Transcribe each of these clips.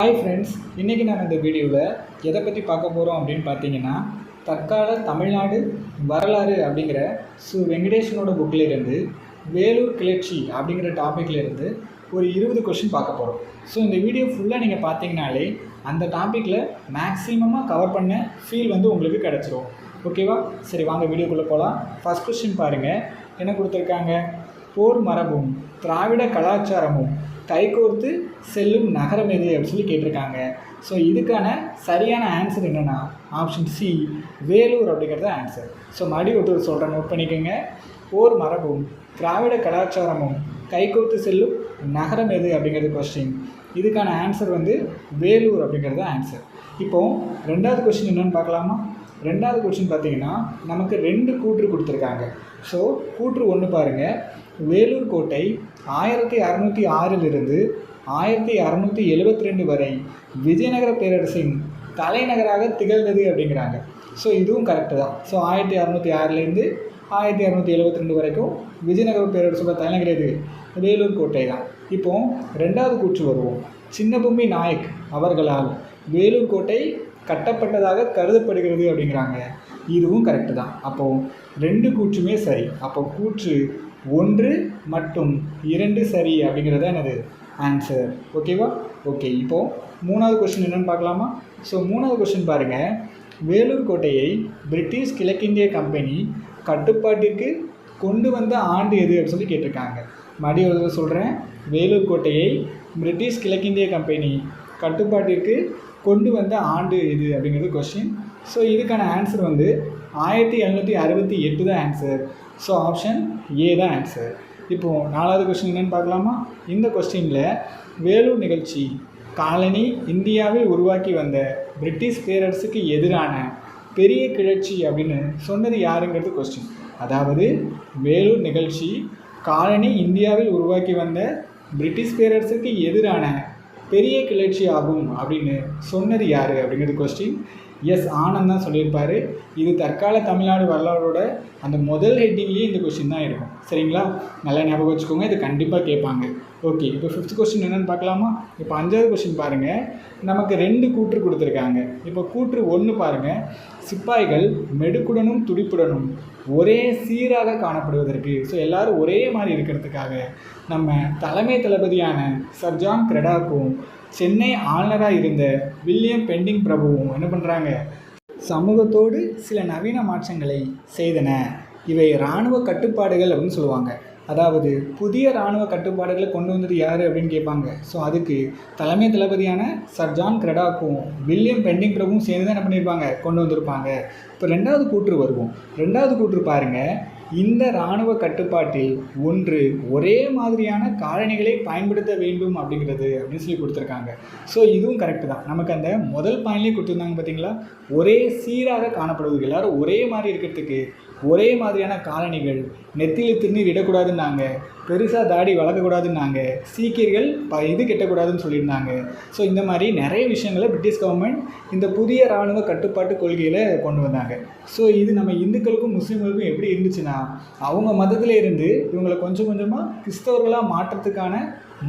Hi friends இன்றைக்கி நான் இந்த வீடியோவில் எதை பற்றி பார்க்க போகிறோம் அப்படின்னு பார்த்தீங்கன்னா தற்கால தமிழ்நாடு வரலாறு அப்படிங்கிற சு வெங்கடேஷனோட புக்கிலேருந்து வேலூர் கிளர்ச்சி அப்படிங்கிற டாப்பிக்கில் இருந்து ஒரு இருபது கொஷின் பார்க்க போகிறோம் ஸோ இந்த வீடியோ ஃபுல்லாக நீங்கள் பார்த்தீங்கனாலே அந்த டாப்பிக்கில் மேக்ஸிமமாக கவர் பண்ண ஃபீல் வந்து உங்களுக்கு கிடச்சிரும். ஓகேவா சரி வாங்க வீடியோக்குள்ளே போகலாம் ஃபஸ்ட் கொஸ்டின் பாருங்கள் என்ன கொடுத்துருக்காங்க? போர் மரபும் திராவிட கலாச்சாரமும் கைகோர்த்து செல்லும் நகரம் எது அப்படின்னு சொல்லி கேட்டிருக்காங்க. ஸோ இதுக்கான சரியான ஆன்சர் என்னென்னா ஆப்ஷன் சி வேலூர் அப்படிங்கிறது ஆன்சர் ஸோ மறுபடியும் ஒருத்தர் சொல்கிறேன் நோட் பண்ணிக்கோங்க. ஓர் மரபும் திராவிட கலாச்சாரமும் கைகோர்த்து செல்லும் நகரம் எது அப்படிங்கிறது கொஸ்டின் இதுக்கான ஆன்சர் வந்து வேலூர் அப்படிங்கிறது ஆன்சர் இப்போது ரெண்டாவது கொஸ்டின் என்னென்னு பார்க்கலாமா? ரெண்டாவது கொஸ்டின் பார்த்தீங்கன்னா நமக்கு ரெண்டு கூற்று கொடுத்துருக்காங்க. ஸோ கூற்று ஒன்று பாருங்கள் வேலூர் கோட்டை ஆயிரத்தி அறநூற்றி ஆறிலிருந்து ஆயிரத்தி அறநூற்றி எழுபத்தி ரெண்டு வரை விஜயநகர பேரரசின் தலைநகராக திகழ்ந்தது அப்படிங்கிறாங்க. ஸோ இதுவும் கரெக்டு தான். ஸோ ஆயிரத்தி அறநூற்றி ஆறுலேருந்து ஆயிரத்தி அறநூற்றி எழுபத்தி ரெண்டு வரைக்கும் விஜயநகர பேரரசோட தலைநகர் எது? வேலூர் கோட்டை தான். இப்போ ரெண்டாவது கூற்று வருவோம். சின்னபொம்மி நாயக் அவர்களால் வேலூர் கோட்டை கட்டப்பட்டதாக கருதப்படுகிறது அப்படிங்கிறாங்க. இதுவும் கரெக்டு தான். அப்போது ரெண்டு கூற்றுமே சரி. அப்போ கூற்று ஒன்று மற்றும் இரண்டு சரி அப்படிங்கிறது தான் என்னது ஆன்சர் ஓகேவா ஓகே இப்போது மூணாவது கொஸ்டின் என்னென்னு பார்க்கலாமா? ஸோ மூணாவது கொஷின் பாருங்கள் வேலூர் கோட்டையை பிரிட்டிஷ் கிழக்கிந்திய கம்பெனி கட்டுப்பாட்டிற்கு கொண்டு வந்த ஆண்டு எது அப்படின்னு சொல்லி கேட்டிருக்காங்க. மறுபடியும் ஒரு சொல்கிறேன் வேலூர் கோட்டையை பிரிட்டிஷ் கிழக்கிந்திய கம்பெனி கட்டுப்பாட்டிற்கு கொண்டு வந்த ஆண்டு எது அப்படிங்கிறது கொஸ்டின் ஸோ இதுக்கான ஆன்சர் வந்து ஆயிரத்தி எழுநூற்றி அறுபத்தி எட்டு தான் ஆன்சர் ஸோ ஆப்ஷன் ஏ தான் ஆன்சர் இப்போது நாலாவது கொஸ்டின் என்னென்னு பார்க்கலாமா? இந்த கொஸ்டினில் வேலூர் நிகழ்ச்சி காலனி இந்தியாவில் உருவாக்கி வந்த பிரிட்டிஷ் பேரரசுக்கு எதிரான பெரிய கிளர்ச்சி அப்படின்னு சொன்னது யாருங்கிறது கொஸ்டின் அதாவது வேலூர் நிகழ்ச்சி காலனி இந்தியாவில் உருவாக்கி வந்த பிரிட்டிஷ் பேரரசுக்கு எதிரான பெரிய கிளர்ச்சி ஆகும் அப்படின்னு சொன்னது யார் அப்படிங்கிறது கொஸ்டின் எஸ் ஆனந்த் தான் சொல்லியிருப்பார். இது தற்கால தமிழ்நாடு வரலாறோட அந்த முதல் ஹெட்டிங்லேயே இந்த கொஸ்டின் தான் இருக்கும். சரிங்களா? நல்லா ஞாபகம் வச்சுக்கோங்க. இது கண்டிப்பாக கேட்பாங்க. ஓகே இப்போ ஃபிஃப்த் கொஸ்டின் என்னென்னு பார்க்கலாமா? இப்போ அஞ்சாவது கொஸ்டின் பாருங்கள் நமக்கு ரெண்டு கூற்று கொடுத்துருக்காங்க. இப்போ கூற்று ஒன்று பாருங்கள் சிப்பாய்கள் மெடுக்குடனும் துடிப்புடனும் ஒரே சீராக காணப்படுவதற்கு. ஸோ எல்லோரும் ஒரே மாதிரி இருக்கிறதுக்காக நம்ம தலைமை தளபதியான சர்ஜான் கிரெடாக்கும் சென்னை ஆளுநராக இருந்த வில்லியம் பெண்டிங் பிரபுவும் என்ன பண்ணுறாங்க சமூகத்தோடு சில நவீன மாற்றங்களை செய்தன. இவை இராணுவ கட்டுப்பாடுகள் அப்படின்னு சொல்லுவாங்க. அதாவது புதிய இராணுவ கட்டுப்பாடுகளை கொண்டு வந்தது யார் அப்படின்னு கேட்பாங்க. ஸோ அதுக்கு தலைமை தளபதியான சர் ஜான் கிரெடாக்கும் வில்லியம் பெண்டிங் பிரபுவும் சேர்ந்து தான் என்ன பண்ணியிருப்பாங்க கொண்டு வந்திருப்பாங்க. இப்போ ரெண்டாவது கூற்று வருவோம். ரெண்டாவது கூற்று பாருங்கள் இந்த இராணுவ கட்டுப்பாட்டில் ஒன்று ஒரே மாதிரியான காலணிகளை பயன்படுத்த வேண்டும் அப்படிங்கிறது அப்படின்னு சொல்லி கொடுத்துருக்காங்க. ஸோ இதுவும் கரெக்டு தான். நமக்கு அந்த முதல் பாயிண்ட்லேயே கொடுத்துருந்தாங்க பார்த்தீங்களா ஒரே சீராக காணப்படுவது எல்லாரும் ஒரே மாதிரி இருக்கிறதுக்கு ஒரே மாதிரியான காலணிகள் நெத்தியில் திருநீர் இடக்கூடாதுன்னாங்க. பெருசாக தாடி வளர்க்கக்கூடாதுன்னாங்க. சீக்கியர்கள் ப இது கெட்டக்கூடாதுன்னு சொல்லியிருந்தாங்க. ஸோ இந்த மாதிரி நிறைய விஷயங்களை பிரிட்டிஷ் கவர்மெண்ட் இந்த புதிய இராணுவ கட்டுப்பாட்டு கொள்கையில் கொண்டு வந்தாங்க. ஸோ இது நம்ம இந்துக்களுக்கும் முஸ்லீம்களுக்கும் எப்படி இருந்துச்சுன்னா அவங்க மதத்தில் இருந்து இவங்களை கொஞ்சம் கொஞ்சமாக கிறிஸ்தவர்களாக மாற்றத்துக்கான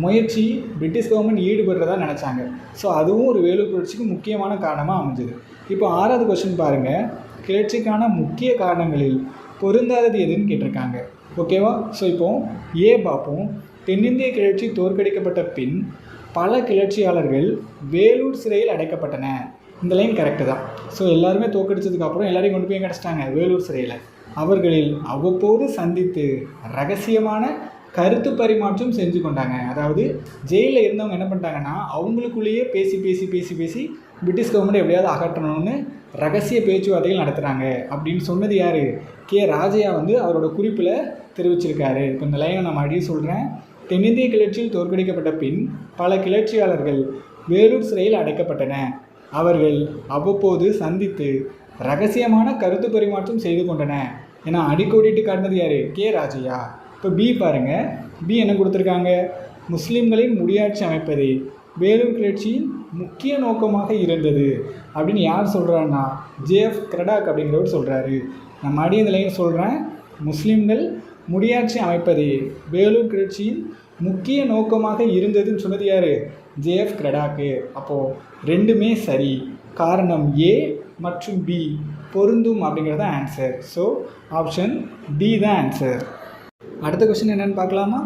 முயற்சி பிரிட்டிஷ் கவர்மெண்ட் ஈடுபடுறதா நினச்சாங்க. ஸோ அதுவும் ஒரு வேலூர் புரட்சிக்கு முக்கியமான காரணமாக அமைஞ்சது. இப்போ ஆறாவது கொஸ்டின் பாருங்கள் கிளர்ச்சிக்கான முக்கிய காரணங்களில் பொருந்தாதது எதுன்னு கேட்டிருக்காங்க. ஓகேவா ஸோ இப்போ ஏ பார்ப்போம். தென்னிந்திய கிளர்ச்சி தோற்கடிக்கப்பட்ட பின் பல கிளர்ச்சியாளர்கள் வேலூர் சிறையில் அடைக்கப்பட்டன. இந்த லைன் கரெக்டு தான். ஸோ எல்லாருமே தோற்கடிச்சதுக்கப்புறம் எல்லாரையும் கொண்டு போய் கிடச்சிட்டாங்க வேலூர் சிறையில். அவர்களில் அவ்வப்போது சந்தித்து ரகசியமான கருத்து பரிமாற்றம் செஞ்சு கொண்டாங்க. அதாவது ஜெயிலில் இருந்தவங்க என்ன பண்ணிட்டாங்கன்னா அவங்களுக்குள்ளேயே பேசி பேசி பேசி பேசி பிரிட்டிஷ் கவர்மெண்ட் எப்படியாவது அகற்றணும்னு ரகசிய பேச்சுவார்த்தைகள் நடத்துகிறாங்க அப்படின்னு சொன்னது யார்? கே. ராஜையா வந்து அவரோட குறிப்பில் தெரிவிச்சிருக்காரு. இப்போ இந்த லைனை நான் மறுபடியும் சொல்கிறேன் தென்னிந்திய கிளர்ச்சியில் தோற்கடிக்கப்பட்ட பின் பல கிளர்ச்சியாளர்கள் வேலூர் சிறையில் அடைக்கப்பட்டன. அவர்கள் அவ்வப்போது சந்தித்து ரகசியமான கருத்து பரிமாற்றம் செய்து கொண்டன. ஏன்னா அடிக்கோடிட்டு காட்டினது யார்? கே. ராஜையா. இப்போ பி பாருங்கள் பி என்ன கொடுத்துருக்காங்க? முஸ்லீம்களின் முடியாட்சி அமைப்பதே வேலூர் கிளர்ச்சியின் முக்கிய நோக்கமாக இருந்தது. அப்படின்னு யார் சொல்கிறாருன்னா ஜேஎஃப் கிரடாக் அப்படிங்கிறவர் சொல்கிறாரு நான் மறுபடியும் இந்த சொல்கிறேன் முஸ்லீம்கள் முடியாட்சி அமைப்பதே. வேலூர் கிளர்ச்சியின் முக்கிய நோக்கமாக இருந்ததுன்னு சொன்னது யார்? ஜேஎஃப் கிரடாக்கு. அப்போது ரெண்டுமே சரி. காரணம் ஏ மற்றும் பி. பொருந்தும் அப்படிங்கிறது தான் ஆன்சர் ஸோ ஆப்ஷன் டி தான் ஆன்சர் அடுத்த கொஸ்டின் என்னென்னு பார்க்கலாமா?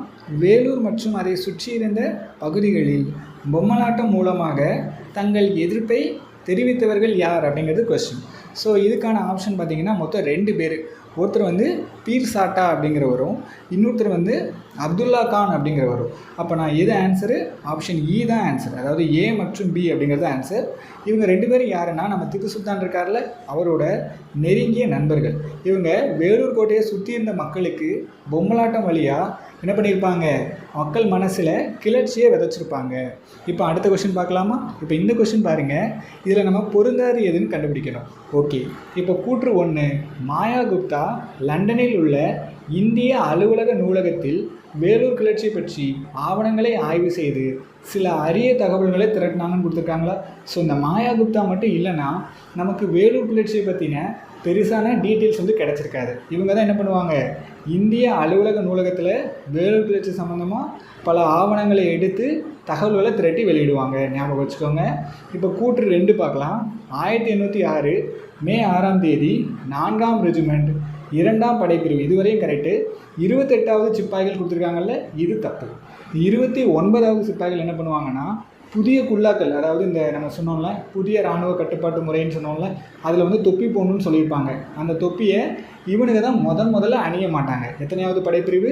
வேலூர் மற்றும் அதை சுற்றியிருந்த பகுதிகளில் பொம்மலாட்டம் மூலமாக தங்கள் எதிர்ப்பை தெரிவித்தவர்கள் யார் அப்படிங்கிறது கொஸ்டின் ஸோ இதுக்கான ஆப்ஷன் பார்த்தீங்கன்னா மொத்தம் ரெண்டு பேர். ஒருத்தர் வந்து பீர் சாட்டா அப்படிங்கிறவரும் இன்னொருத்தர் வந்து அப்துல்லா கான் அப்படிங்கிறவரும். அப்போ நான் எது ஆன்சரு ஆப்ஷன் இ தான் ஆன்சர் அதாவது ஏ மற்றும் பி அப்படிங்கிறது ஆன்சர் இவங்க ரெண்டு பேரும் யாருன்னா நம்ம திப்பு சுல்தான் இருக்கார்ல அவரோட நெருங்கிய நண்பர்கள். இவங்க வேலூர் கோட்டையை சுற்றி இருந்த மக்களுக்கு பொம்மலாட்டம் வழியாக என்ன பண்ணியிருப்பாங்க? மக்கள் மனசில் கிளர்ச்சியை விதைச்சிருப்பாங்க. இப்போ அடுத்த கொஷின் பார்க்கலாமா? இப்போ இந்த கொஷின் பாருங்கள் இதில் நம்ம பொருந்தாது எதுன்னு கண்டுபிடிக்கணும். ஓகே இப்போ கூற்று ஒன்று மாயா குப்தா லண்டனில் உள்ள இந்திய அலுவலக நூலகத்தில் வேலூர் கிளர்ச்சி பற்றி ஆவணங்களை ஆய்வு செய்து சில அரிய தகவல்களை திரட்டினாங்கன்னு கொடுத்துருக்காங்களா? ஸோ இந்த மாயா குப்தா மட்டும் இல்லைன்னா நமக்கு வேலூர் கிளர்ச்சியை பற்றின பெருசான டீட்டெயில்ஸ் வந்து கிடச்சிருக்காது. இவங்க தான் என்ன பண்ணுவாங்க? இந்திய அலுவலக நூலகத்தில் வேலூர் கிளர்ச்சி சம்மந்தமாக பல ஆவணங்களை எடுத்து தகவல்களை திரட்டி வெளியிடுவாங்க. ஞாபகம் வச்சுக்கோங்க. இப்போ கூற்று ரெண்டு பார்க்கலாம். ஆயிரத்தி எண்ணூற்றி ஆறு மே ஆறாம் தேதி நான்காம் ரெஜிமெண்ட் இரண்டாம் படைப்பிரிவு இதுவரையும் கரெக்டு இருபத்தெட்டாவது சிப்பாய்கள் கொடுத்துருக்காங்கல்ல இது தப்பு. இருபத்தி ஒன்பதாவது சிப்பாய்கள் என்ன பண்ணுவாங்கன்னா புதிய குல்லாக்கள் அதாவது இந்த நம்ம சொன்னோம்ல புதிய இராணுவ கட்டுப்பாட்டு முறைன்னு சொன்னோம்ல அதில் வந்து தொப்பி போடணும்னு சொல்லியிருப்பாங்க. அந்த தொப்பியை இவனுங்க தான் முதன் முதல்ல அணிய மாட்டாங்க. எத்தனையாவது படைப்பிரிவு?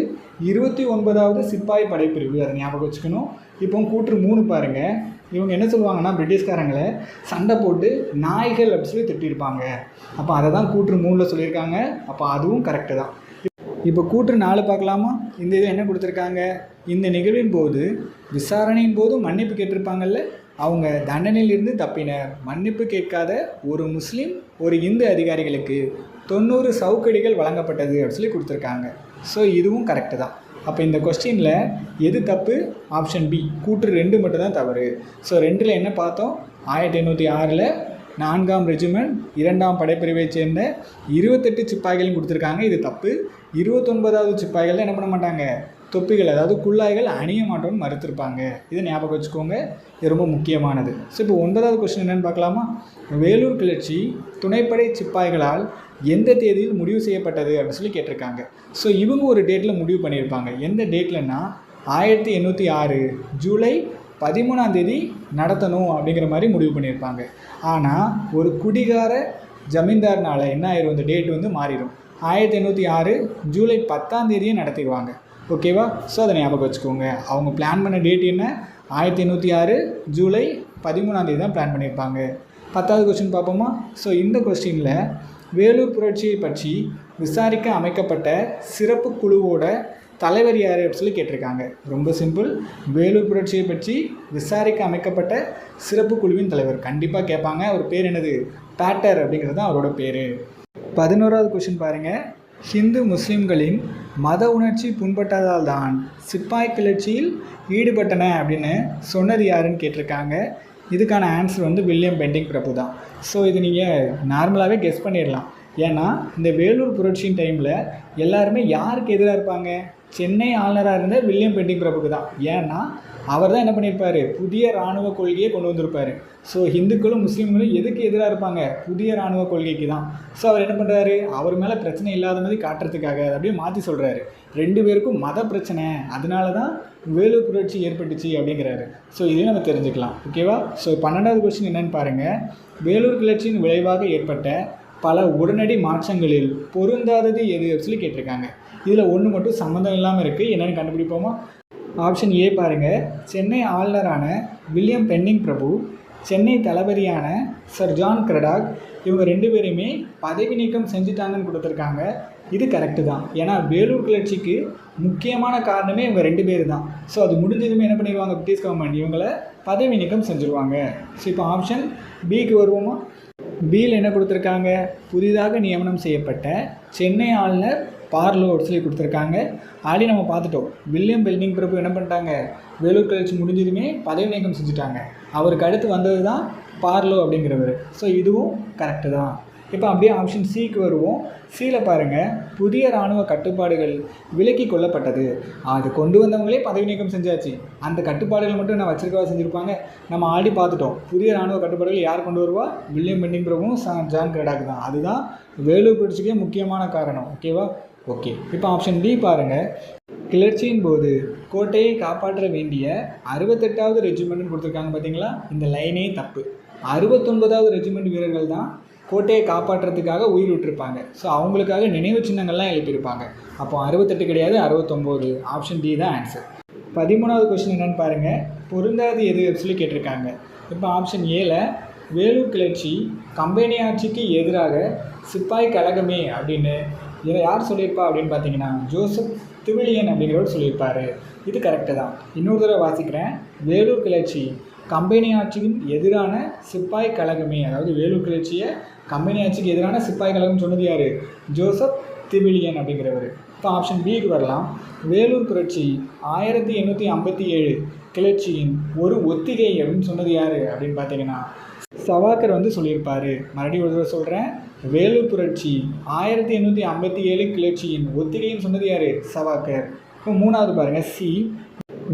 இருபத்தி ஒன்பதாவது சிப்பாய் படைப்பிரிவு அதை ஞாபகம் வச்சுக்கணும். இப்போ கூற்று மூணு பாருங்கள் இவங்க என்ன சொல்லுவாங்கன்னா பிரிட்டிஷ்காரங்களை சண்டை போட்டு நாய்கள் அப்படி சொல்லி திட்டிருப்பாங்க. அப்போ அதை தான் கூற்று மூணில் சொல்லியிருக்காங்க. அப்போ அதுவும் கரெக்டு தான். இப்போ கூற்று நாலு பார்க்கலாமா? இந்த இது என்ன கொடுத்துருக்காங்க? இந்த நிகழ்வின் போது விசாரணையின் போது மன்னிப்பு கேட்டிருப்பாங்கல்ல? அவங்க தண்டனையிலிருந்து தப்பினர். மன்னிப்பு கேட்காத ஒரு முஸ்லீம் ஒரு இந்து அதிகாரிகளுக்கு தொண்ணூறு சவுக்கடிகள் வழங்கப்பட்டது அப்படின்னு சொல்லி கொடுத்துருக்காங்க. ஸோ இதுவும் கரெக்டு தான். அப்போ இந்த கொஸ்டினில் எது தப்பு? ஆப்ஷன் பி கூற்று ரெண்டு மட்டும் தான் தவறு. ஸோ ரெண்டில் என்ன பார்த்தோம்? ஆயிரத்தி எண்ணூற்றி ஆறில் நான்காம் ரெஜிமெண்ட் இரண்டாம் படைப்பிரிவைச் சேர்ந்த இருபத்தெட்டு சிப்பாய்களும் கொடுத்துருக்காங்க. இது தப்பு. இருபத்தொன்பதாவது சிப்பாய்கள் என்ன பண்ண மாட்டாங்க? தொப்பிகள் அதாவது குள்ளாய்கள் அணிய மாட்டோம்னு மறுத்திருப்பாங்க. இதை ஞாபகம் வச்சுக்கோங்க இது ரொம்ப முக்கியமானது. ஸோ இப்போ ஒன்பதாவது கொஸ்டின் என்னென்னு பார்க்கலாமா? வேலூர் கிளர்ச்சி துணைப்படை சிப்பாய்களால் எந்த தேதியில் முடிவு செய்யப்பட்டது அப்படின்னு சொல்லி கேட்டிருக்காங்க. ஸோ இவங்க ஒரு டேட்டில் முடிவு பண்ணியிருப்பாங்க. எந்த டேட்லன்னா ஆயிரத்தி எண்ணூற்றி ஆறு ஜூலை பதிமூணாம் தேதி நடத்தணும் அப்படிங்கிற மாதிரி முடிவு பண்ணியிருப்பாங்க. ஆனால் ஒரு குடிகார ஜமீன்தார்னால் என்ன ஆயிரும்? இந்த டேட் வந்து மாறிடும். ஆயிரத்தி எண்ணூற்றி ஆறு ஜூலை பத்தாம் தேதியே நடத்திடுவாங்க. ஓகேவா? ஸோ அதை ஞாபகம் வச்சுக்கோங்க. அவங்க பிளான் பண்ண டேட் என்ன? ஆயிரத்தி எண்ணூற்றி ஆறு ஜூலை பதிமூணாம் தேதி தான் பிளான் பண்ணியிருப்பாங்க. பத்தாவது கொஸ்டின் பார்ப்போமா? ஸோ இந்த கொஸ்டினில் வேலூர் புரட்சியை பற்றி விசாரிக்க அமைக்கப்பட்ட சிறப்பு குழுவோட தலைவர் யார் அப்படின்னு சொல்லி கேட்டிருக்காங்க. ரொம்ப சிம்பிள் வேலூர் புரட்சியை பற்றி விசாரிக்க அமைக்கப்பட்ட சிறப்பு குழுவின் தலைவர். கண்டிப்பாக கேட்பாங்க. அவர் பேர் என்னது? பேட்டர் அப்படிங்கிறது தான் அவரோட பேர். பதினோராவது கொஷின் பாருங்கள் ஹிந்து முஸ்லீம்களின் மத உணர்ச்சி புண்பட்டதால் தான் சிப்பாய் கிளர்ச்சியில் ஈடுபட்டன அப்படின்னு சொன்னது யாருன்னு கேட்டிருக்காங்க. இதுக்கான ஆன்சர் வந்து வில்லியம் பெண்டிங் பிரபு தான். ஸோ இது நீங்கள் நார்மலாகவே கெஸ் பண்ணிடலாம். ஏன்னா இந்த வேலூர் புரட்சியின் டைமில் எல்லாருமே யாருக்கு எதிராக இருப்பாங்க? சென்னை ஆளுநராக இருந்த வில்லியம் பெண்டிங் பிரபுக்கு தான். ஏன்னா அவர் தான் என்ன பண்ணியிருப்பார்? புதிய இராணுவ கொள்கையை கொண்டு வந்திருப்பார். ஸோ ஹிந்துக்களும் முஸ்லீம்களும் எதுக்கு எதிராக இருப்பாங்க? புதிய இராணுவ கொள்கைக்கு தான். ஸோ அவர் என்ன பண்ணுறாரு அவர் மேலே பிரச்சனை இல்லாத மாதிரி காட்டுறதுக்காக அப்படியே மாற்றி சொல்கிறாரு ரெண்டு பேருக்கும் மத பிரச்சனை. அதனால தான் வேலூர் புரட்சி ஏற்பட்டுச்சு அப்படிங்கிறாரு. ஸோ இதையும் நம்ம தெரிஞ்சுக்கலாம். ஓகேவா ஸோ பன்னெண்டாவது கொஸ்டின் என்னென்னு பாருங்கள் வேலூர் கிளர்ச்சியின் விளைவாக ஏற்பட்ட பல உடனடி மாற்றங்களில் பொருந்தாதது எது அப்படின்னு சொல்லி கேட்டிருக்காங்க. இதில் ஒன்று மட்டும் சம்மந்தம் இல்லாமல் இருக்குது என்னென்னு கண்டுபிடிப்போமா? ஆப்ஷன் ஏ பாருங்கள் சென்னை ஆளுநரான வில்லியம் பென்னிங் பிரபு சென்னை தளபதியான சர் ஜான் கிரடாக் இவங்க ரெண்டு பேருமே பதவி நீக்கம் செஞ்சுட்டாங்கன்னு கொடுத்துருக்காங்க. இது கரெக்டு தான். ஏன்னா வேலூர் கிளர்ச்சிக்கு முக்கியமான காரணமே இவங்க ரெண்டு பேர் தான் ஸோ அது முடிஞ்சதுமே என்ன பண்ணிடுவாங்க? பிரிட்டிஷ் கவர்மெண்ட் இவங்களை பதவி நீக்கம் செஞ்சுருவாங்க. ஸோ இப்போ ஆப்ஷன் பிக்கு வருவோமா? பியில் என்ன கொடுத்துருக்காங்க? புதிதாக நியமனம் செய்யப்பட்ட சென்னை ஆளுநர் பார்லோட் சொல்லி கொடுத்துருக்காங்க. ஆல்ரெடி நம்ம பார்த்துட்டோம். வில்லியம் பெல்டிங் பிரபு என்ன பண்ணிட்டாங்க? வேலூர் கழிச்சு முடிஞ்சதுமே பதவி நீக்கம் செஞ்சுட்டாங்க. அவருக்கு அடுத்து வந்தது தான் பார்லோ அப்படிங்கிறவர். ஸோ இதுவும் கரெக்டு தான். இப்போ அப்படியே ஆப்ஷன் சிக்கு வருவோம். சியில் பாருங்கள் புதிய இராணுவ கட்டுப்பாடுகள் விலக்கி கொள்ளப்பட்டது. அது கொண்டு வந்தவங்களே பதவி நீக்கம் செஞ்சாச்சு. அந்த கட்டுப்பாடுகள் மட்டும் நான் வச்சிருக்கவா செஞ்சுருப்பாங்க? நம்ம ஆடி பார்த்துட்டோம். புதிய இராணுவ கட்டுப்பாடுகள் யார் கொண்டு வருவா? வில்லியம் பெண்டிங் பிரபுவும் சா- ஜான் கிரடாக் தான். அதுதான் வேலூர் புரட்சிக்கே முக்கியமான காரணம். ஓகேவா ஓகே இப்போ ஆப்ஷன் பி பாருங்கள் கிளர்ச்சியின் போது கோட்டையை காப்பாற்ற வேண்டிய அறுபத்தெட்டாவது ரெஜிமெண்ட்னு கொடுத்துருக்காங்க பார்த்தீங்களா இந்த லைனே தப்பு. அறுபத்தொன்பதாவது ரெஜிமெண்ட் வீரர்கள் தான் கோட்டையை காப்பாற்றுறதுக்காக உயிர் விட்டுருப்பாங்க. ஸோ அவங்களுக்காக நினைவு சின்னங்கள்லாம் எழுப்பியிருப்பாங்க. அப்போ அறுபத்தெட்டு கிடையாது அறுபத்தொம்போது. ஆப்ஷன் டி தான் ஆன்சர் பதிமூணாவது கொஸ்டின் என்னென்னு பாருங்கள் பொருந்தாது எது சொல்லி கேட்டிருக்காங்க. இப்போ ஆப்ஷன் ஏல வேலூர் கிளர்ச்சி கம்பெனி ஆட்சிக்கு எதிராக சிப்பாய் கழகமே அப்படின்னு இதை யார் சொல்லியிருப்பா அப்படின்னு பார்த்தீங்கன்னா ஜோசப் திவிலியன் அப்படிங்கிறவர் சொல்லியிருப்பாரு. இது கரெக்டு தான். இன்னொரு தடவை வாசிக்கிறேன். வேலூர் கிளர்ச்சி கம்பெனி ஆட்சியின் எதிரான சிப்பாய் கழகமே அதாவது வேலூர் கிளர்ச்சியை கம்பெனி ஆட்சிக்கு எதிரான சிப்பாய் கழகம் சொன்னது யார்? ஜோசப் திவிலியன் அப்படிங்கிறவர். இப்போ ஆப்ஷன் பிக்கு வரலாம். வேலூர் புரட்சி ஆயிரத்தி எண்ணூற்றி ஐம்பத்தி ஏழு கிளர்ச்சியின் ஒரு ஒத்திகை அப்படின்னு சொன்னது யார் அப்படின்னு பார்த்தீங்கன்னா சவாக்கர் வந்து சொல்லியிருப்பார். மறுபடியும் ஒரு தடவை சொல்கிறேன் வேலூர் புரட்சி ஆயிரத்தி எண்ணூற்றி ஐம்பத்தி ஏழு கிளர்ச்சியின் ஒத்திகைன்னு சொன்னது யார்? சவாக்கர் இப்போ மூணாவது பாருங்கள் சி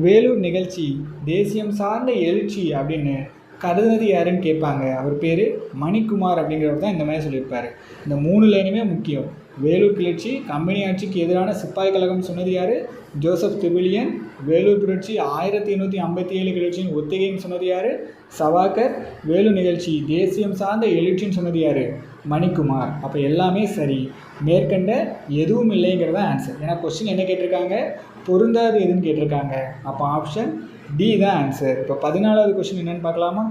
வேலூர் நிகழ்ச்சி தேசியம் சார்ந்த எழுச்சி அப்படின்னு கருதுனது யாருன்னு கேட்பாங்க. அவர் பேர் மணிக்குமார் அப்படிங்கிறவர் தான் இந்த மாதிரி சொல்லியிருப்பார். இந்த மூணு லைனுமே முக்கியம். வேலூர் கிளர்ச்சி கம்பெனி ஆட்சிக்கு எதிரான சிப்பாய் கழகம் சொன்னது யார்? ஜோசப் திபிலியன் வேலூர் புரட்சி ஆயிரத்தி எண்ணூற்றி ஐம்பத்தி ஏழு கிளர்ச்சியின் ஒத்திகைன்னு சொன்னது யார்? சவாக்கர் வேலூர் நிகழ்ச்சி தேசியம் சார்ந்த எழுச்சின்னு சொன்னது யார்? மணிக்குமார். அப்போ எல்லாமே சரி. மேற்கண்ட எதுவும் இல்லைங்கிறதான் ஆன்சர் ஏன்னா கொஸ்டின் என்ன கேட்டிருக்காங்க? பொருந்தாது எதுன்னு கேட்டிருக்காங்க. அப்போ ஆப்ஷன் டி தான் ஆன்சர் இப்போ பதினாலாவது கொஸ்டின் என்னென்னு பார்க்கலாமா?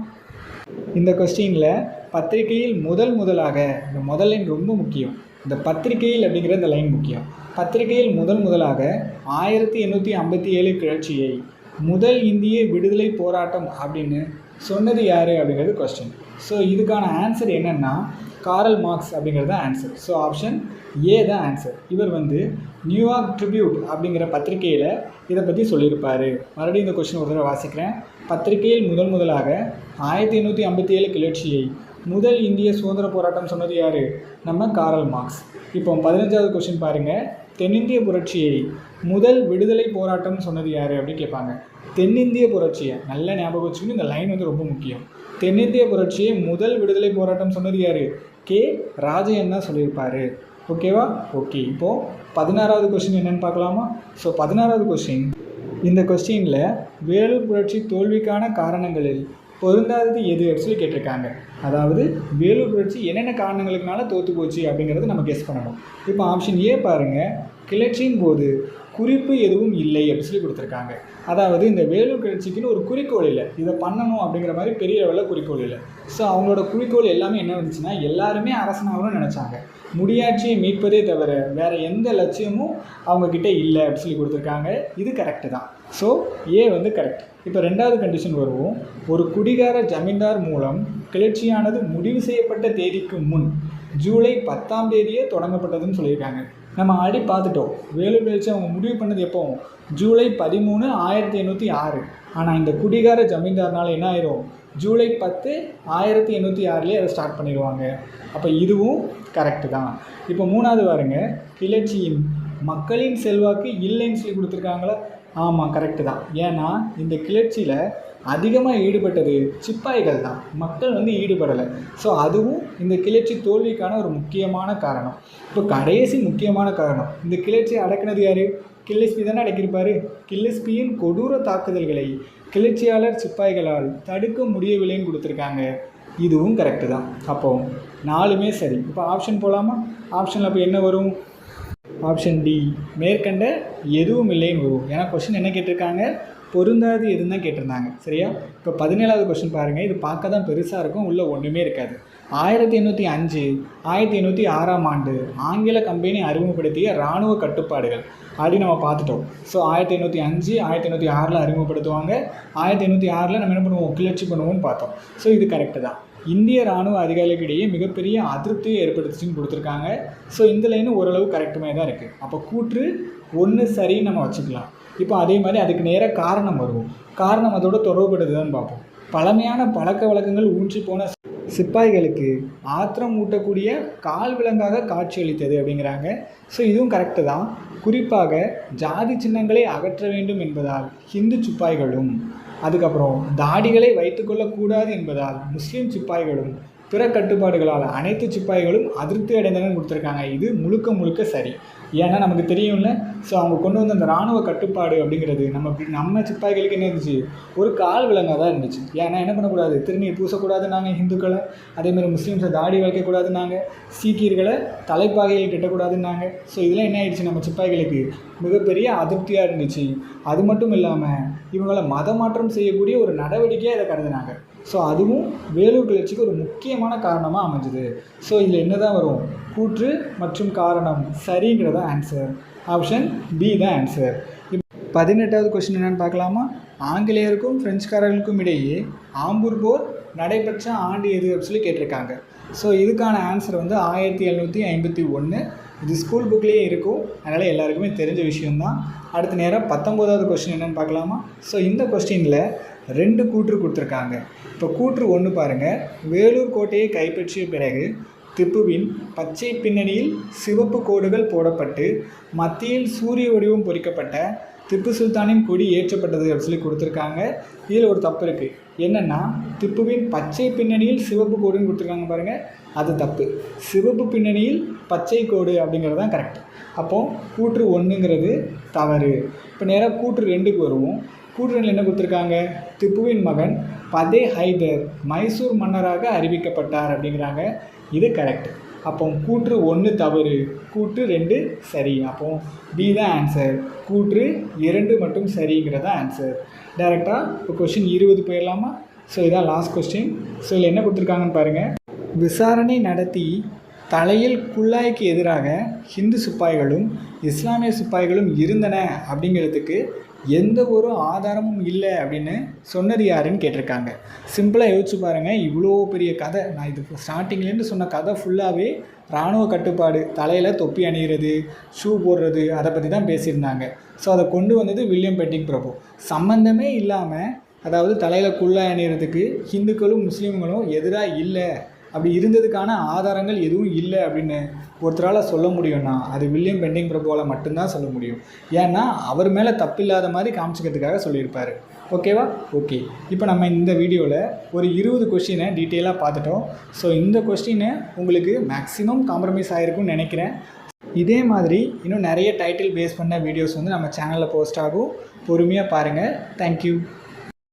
இந்த கொஸ்டினில் பத்திரிகையில் முதல் முதலாக இந்த முதல் லைன் ரொம்ப முக்கியம். இந்த பத்திரிகையில் அப்படிங்கிற இந்த லைன் முக்கியம். பத்திரிகையில் முதல் முதலாக ஆயிரத்தி எண்ணூற்றி ஐம்பத்தி ஏழு கிளர்ச்சியை முதல் இந்திய விடுதலை போராட்டம் அப்படின்னு சொன்னது யார் அப்படிங்கிறது கொஸ்டின் ஸோ இதுக்கான ஆன்சர் என்னென்னா காரல் மார்க்ஸ் அப்படிங்கிறது தான் ஆன்சர் ஸோ ஆப்ஷன் ஏ தான் ஆன்சர் இவர் வந்து நியூயார்க் ட்ரிபியூட் அப்படிங்கிற பத்திரிகையில் இதை பற்றி சொல்லியிருப்பார். மறுபடியும் இந்த கொஸ்டின் ஒரு தடவை வாசிக்கிறேன். பத்திரிகையில் முதல் முதலாக ஆயிரத்தி எண்ணூற்றி ஐம்பத்தி ஏழு கிளர்ச்சியை முதல் இந்திய சுதந்திர போராட்டம் சொன்னது யார்? நம்ம காரல் மார்க்ஸ் இப்போ பதினஞ்சாவது கொஸ்டின் பாருங்கள் தென்னிந்திய புரட்சியை முதல் விடுதலை போராட்டம் சொன்னது யார் அப்படின்னு கேட்பாங்க. தென்னிந்திய புரட்சியை நல்ல ஞாபகம் வச்சுக்கணும். இந்த லைன் வந்து ரொம்ப முக்கியம். தென்னிந்திய புரட்சியை முதல் விடுதலை போராட்டம் சொன்னது யார்? கே ராஜையன் தான் சொல்லியிருப்பார்? ஓகேவா? ஓகே இப்போது பதினாறாவது கொஸ்டின் என்னன்னு பார்க்கலாமா? ஸோ பதினாறாவது கொஸ்டின் இந்த கொஸ்டினில் வேலூர் புரட்சி தோல்விக்கான காரணங்களில் பொருந்தாதது எது சொல்லி கேட்டிருக்காங்க. அதாவது வேலூர் புரட்சி என்னென்ன காரணங்களுக்குனால தோற்று போச்சு அப்படிங்கிறது நம்ம கெஸ் பண்ணணும். இப்போ ஆப்ஷன் ஏ பாருங்கள் கிளர்ச்சியின் போது குறிப்பு எதுவும் இல்லை அப்படின்னு சொல்லி கொடுத்துருக்காங்க. அதாவது இந்த வேலூர் கிளர்ச்சிக்குன்னு ஒரு குறிக்கோள் இல்லை. இதை பண்ணணும் அப்படிங்கிற மாதிரி பெரிய லெவலில் குறிக்கோள் இல்லை. ஸோ அவங்களோட குறிக்கோள் எல்லாமே என்ன வந்துச்சுன்னா எல்லாருமே அரசனாகணும்னு நினச்சாங்க. முடியாட்சியை மீட்பதே தவிர வேறு எந்த லட்சியமும் அவங்கக்கிட்ட இல்லை அப்படின்னு சொல்லி கொடுத்துருக்காங்க. இது கரெக்டு தான். ஸோ ஏ வந்து கரெக்ட் இப்போ ரெண்டாவது கண்டிஷன் வருவோம். ஒரு குடிகார ஜமீன்தார் மூலம் கிளர்ச்சியானது முடிவு செய்யப்பட்ட தேதிக்கு முன் ஜூலை பத்தாம் தேதியே தொடங்கப்பட்டதுன்னு சொல்லியிருக்காங்க. நம்ம ஆல்ரெடி பார்த்துட்டோம். வேலூர் கிளர்ச்சி அவங்க முடிவு பண்ணது எப்போ? ஜூலை பதிமூணு ஆயிரத்தி எண்ணூற்றி ஆறு. ஆனால் இந்த குடிகார ஜமீன்தார்னால என்ன ஆயிரும்? ஜூலை பத்து ஆயிரத்தி எண்ணூற்றி ஆறுலேயே அதை ஸ்டார்ட் பண்ணிடுவாங்க. அப்போ இதுவும் கரெக்டு தான். இப்போ மூணாவது பாருங்க. கிளர்ச்சியின் மக்களின் செல்வாக்கு இல்லைன்னு சொல்லி கொடுத்துருக்காங்களா? ஆமாம் கரெக்டு தான். ஏன்னா இந்த கிளர்ச்சியில் அதிகமாக ஈடுபட்டது சிப்பாய்கள் தான். மக்கள் வந்து ஈடுபடலை. ஸோ அதுவும் இந்த கிளர்ச்சி தோல்விக்கான ஒரு முக்கியமான காரணம். இப்போ கடைசி முக்கியமான காரணம். இந்த கிளர்ச்சியை அடக்குனது யார்? கில்லிஸ்பி தானே அடக்கியிருப்பார். கில்லிஸ்பியின் கொடூர தாக்குதல்களை கிளர்ச்சியாளர் சிப்பாய்களால் தடுக்க முடியவில்லைன்னு கொடுத்துருக்காங்க. இதுவும் கரெக்டு தான். அப்போ நாலுமே சரி. இப்போ ஆப்ஷன் போகலாமா ஆப்ஷனில் அப்போ என்ன வரும்? ஆப்ஷன் டி மேற்கண்ட எதுவும் இல்லைன்னு வரும். ஏன்னா கொஷின் என்ன கேட்டிருக்காங்க? பொருந்தாது எதுன்னு தான் கேட்டிருந்தாங்க. சரியா? இப்போ பதினேழாவது கொஷின் பாருங்கள் இது பார்க்க தான் பெருசாக இருக்கும். உள்ளே ஒன்றுமே இருக்காது. ஆயிரத்தி எண்ணூற்றி அஞ்சு ஆயிரத்தி எண்ணூற்றி ஆறாம் ஆண்டு ஆங்கில கம்பெனி அறிமுகப்படுத்திய இராணுவ கட்டுப்பாடுகள். அப்படின்னு நம்ம பார்த்துட்டோம். ஸோ ஆயிரத்தி எண்ணூற்றி அஞ்சு ஆயிரத்தி எண்ணூற்றி ஆறில் அறிமுகப்படுத்துவாங்க. ஆயிரத்தி எண்ணூற்றி ஆறில் நம்ம என்ன பண்ணுவோம்? கிளர்ச்சி பண்ணுவோம்னு பார்த்தோம். ஸோ இது கரெக்டு தான். இந்திய ராணுவ அதிகாரிகளிடையே மிகப்பெரிய அதிருப்தியை ஏற்படுத்துச்சுன்னு கொடுத்துருக்காங்க. ஸோ இந்த லைனும் ஓரளவு கரெக்டுமே தான் இருக்குது அப்போ கூற்று ஒன்று சரின்னு நம்ம வச்சுக்கலாம். இப்போ அதே மாதிரி அதுக்கு நேராக காரணம் வருவோம். காரணம் அதோட தொடர்புபடுதுன்னு பார்ப்போம். பழமையான பழக்க வழக்கங்கள் ஊன்றி போன சிப்பாய்களுக்கு ஆத்திரம் ஊட்டக்கூடிய கால் விலங்காக காட்சியளித்தது அப்படிங்கிறாங்க. ஸோ இதுவும் கரெக்டு தான். குறிப்பாக ஜாதி சின்னங்களை அகற்ற வேண்டும் என்பதால் ஹிந்து சிப்பாய்களும் அதுக்கப்புறம் தாடிகளை வைத்துக்கொள்ளக்கூடாது என்பதால் முஸ்லீம் சிப்பாய்களும் பிற கட்டுப்பாடுகளால் அனைத்து சிப்பாய்களும் அதிருப்தி அடைந்தனர் கொடுத்துருக்காங்க. இது முழுக்க முழுக்க சரி. ஏன்னா நமக்கு தெரியும்ல ஸோ அவங்க கொண்டு வந்த அந்த இராணுவ கட்டுப்பாடு அப்படிங்கிறது நம்ம நம்ம சிப்பாய்களுக்கு என்ன இருந்துச்சு? ஒரு கால் விலங்காக தான் இருந்துச்சு. ஏன்னா என்ன பண்ணக்கூடாது? திருநீர் பூசக்கூடாது நாங்கள் ஹிந்துக்களை அதேமாதிரி முஸ்லீம்ஸை தாடி வளர்க்கக்கூடாதுன்னாங்க. சீக்கியர்களை தலைப்பாகையில் கட்டக்கூடாதுன்னாங்க. ஸோ இதெல்லாம் என்ன ஆயிடுச்சு நம்ம சிப்பாய்களுக்கு? மிகப்பெரிய அதிருப்தியாக இருந்துச்சு. அது மட்டும் இல்லாமல் இவங்களை மதமாற்றம் செய்யக்கூடிய ஒரு நடவடிக்கையாக இதை கருதுனாங்க. ஸோ அதுவும் வேலூர் கிளர்ச்சிக்கு ஒரு முக்கியமான காரணமாக அமைஞ்சுது. ஸோ இதில் என்ன தான் வரும்? கூற்று மற்றும் காரணம் சரிங்கிறதா ஆன்சர் ஆப்ஷன் பி தான் ஆன்சர் பதினெட்டாவது கொஸ்டின் என்னென்னு பார்க்கலாமா? ஆங்கிலேயருக்கும் ஃப்ரெஞ்சுக்காரர்களுக்கும் இடையே ஆம்பூர் போர் நடைபெற்ற ஆண்டு எது அப்படின்னு சொல்லி கேட்டிருக்காங்க. ஸோ இதுக்கான ஆன்சர் வந்து ஆயிரத்தி எழுநூற்றி ஐம்பத்தி ஒன்று இது ஸ்கூல் புக்லேயே இருக்கும். அதனால் எல்லாருக்குமே தெரிஞ்ச விஷயம்தான். அடுத்த நேரம் பத்தொம்போதாவது கொஸ்டின் என்னென்னு பார்க்கலாமா? ஸோ இந்த கொஸ்டினில் ரெண்டு கூற்று கொடுத்துருக்காங்க. இப்போ கூற்று ஒன்று பாருங்கள் வேலூர் கோட்டையை கைப்பற்றிய பிறகு திப்புவின் பச்சை பின்னணியில் சிவப்பு கோடுகள் போடப்பட்டு மத்தியில் சூரிய வடிவம் பொறிக்கப்பட்ட திப்பு சுல்தானின் கொடி ஏற்றப்பட்டது அப்படின்னு சொல்லி கொடுத்துருக்காங்க. இதில் ஒரு தப்பு இருக்குது என்னென்னா திப்புவின் பச்சை பின்னணியில் சிவப்பு கோடுன்னு கொடுத்துருக்காங்க பாருங்கள் அது தப்பு. சிவப்பு பின்னணியில் பச்சை கோடு அப்படிங்கிறது தான் கரெக்ட் அப்போது கூற்று ஒன்றுங்கிறது தவறு. இப்போ நேராக கூற்று ரெண்டுக்கு வருவோம். கூற்று என்ன கொடுத்துருக்காங்க? திப்புவின் மகன் பதே ஹைதர் மைசூர் மன்னராக அறிவிக்கப்பட்டார் அப்படிங்கிறாங்க. இது கரெக்ட் அப்போ கூற்று ஒன்று தவறு கூற்று ரெண்டு சரி. அப்போ பி தான் ஆன்சர் கூற்று இரண்டு மட்டும் சரிங்கிறதா ஆன்சர் டைரெக்டாக இப்போ கொஷின் இருபது போயிடலாமா? ஸோ இதான் லாஸ்ட் கொஸ்டின் ஸோ இதில் என்ன கொடுத்துருக்காங்கன்னு பாருங்கள் விசாரணை நடத்தி தலையில் குள்ளாய்க்கு எதிராக ஹிந்து சிப்பாய்களும் இஸ்லாமிய சிப்பாய்களும் இருந்தன அப்படிங்கிறதுக்கு எந்த ஒரு ஆதாரமும் இல்லை அப்படின்னு சொன்னது யாருன்னு கேட்டிருக்காங்க. சிம்பிளாக யோசிச்சு பாருங்கள் இவ்வளோ பெரிய கதை. நான் இது ஸ்டார்டிங்லேருந்து சொன்ன கதை ஃபுல்லாகவே இராணுவ கட்டுப்பாடு தலையில் தொப்பி அணிகிறது ஷூ போடுறது அதை பற்றி தான் பேசியிருந்தாங்க. ஸோ அதை கொண்டு வந்தது வில்லியம் பெட்டிங் பிரபு சம்மந்தமே இல்லாமல் அதாவது தலையில் குள்ளாய் அணிகிறதுக்கு ஹிந்துக்களும் முஸ்லீம்களும் எதிராக இல்லை. அப்படி இருந்ததுக்கான ஆதாரங்கள் எதுவும் இல்லை அப்படின்னு ஒருத்தரால் சொல்ல முடியும்னா அது வில்லியம் பெண்டிங் பிரபுவால் மட்டும்தான் சொல்ல முடியும். ஏன்னா அவர் மேலே தப்பில்லாத மாதிரி காமிச்சிக்கிறதுக்காக சொல்லியிருப்பார். ஓகேவா ஓகே இப்போ நம்ம இந்த வீடியோவில் ஒரு இருபது கொஸ்டினை டீட்டெயிலாக பார்த்துட்டோம். ஸோ இந்த கொஸ்டினை உங்களுக்கு மேக்ஸிமம் காம்ப்ரமைஸ் ஆகிருக்கும்னு நினைக்கிறேன். இதே மாதிரி இன்னும் நிறைய டைட்டில் பேஸ் பண்ண வீடியோஸ் வந்து நம்ம சேனலில் போஸ்ட் ஆகும். பொறுமையாக பாருங்கள் தேங்க்யூ